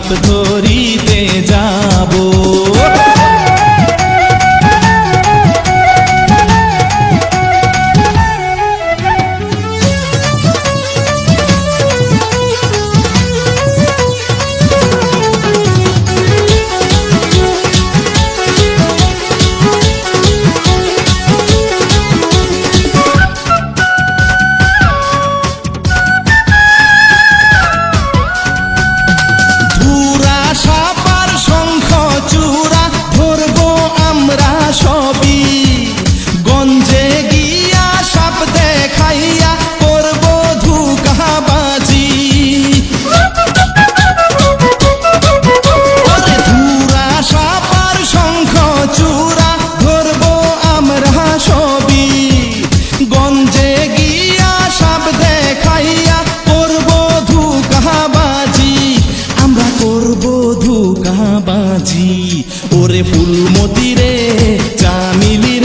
সাপ ধরি রে চামিলি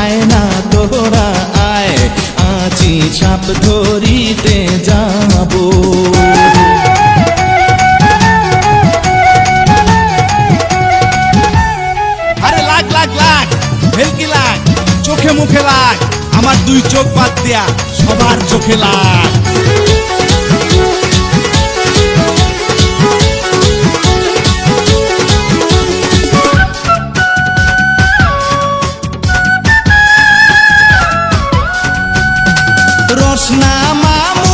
আয় না তোরা, আয়। আঁচি ছাপ ধরিতে যাব। আরে লাগ লাগ লাগ, ভেলকি লাগ, চোখে মুখে লাগ, আমার দুই চোখ বাদ দেয়া সবার চোখে লাগ। খাস না মামু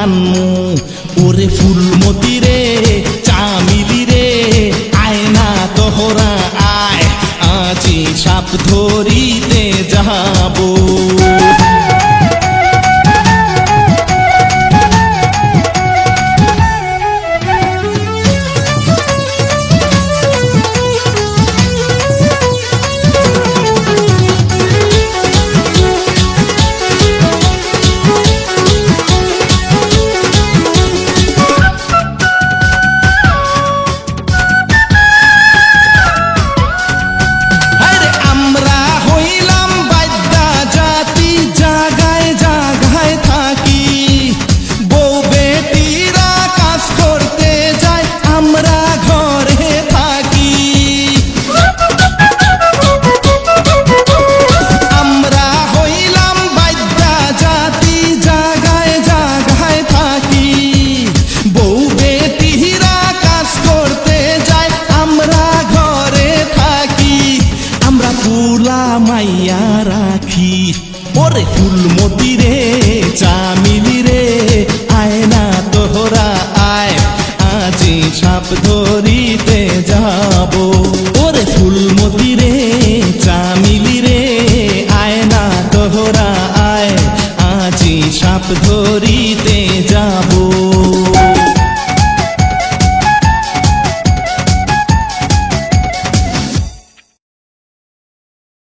tan mu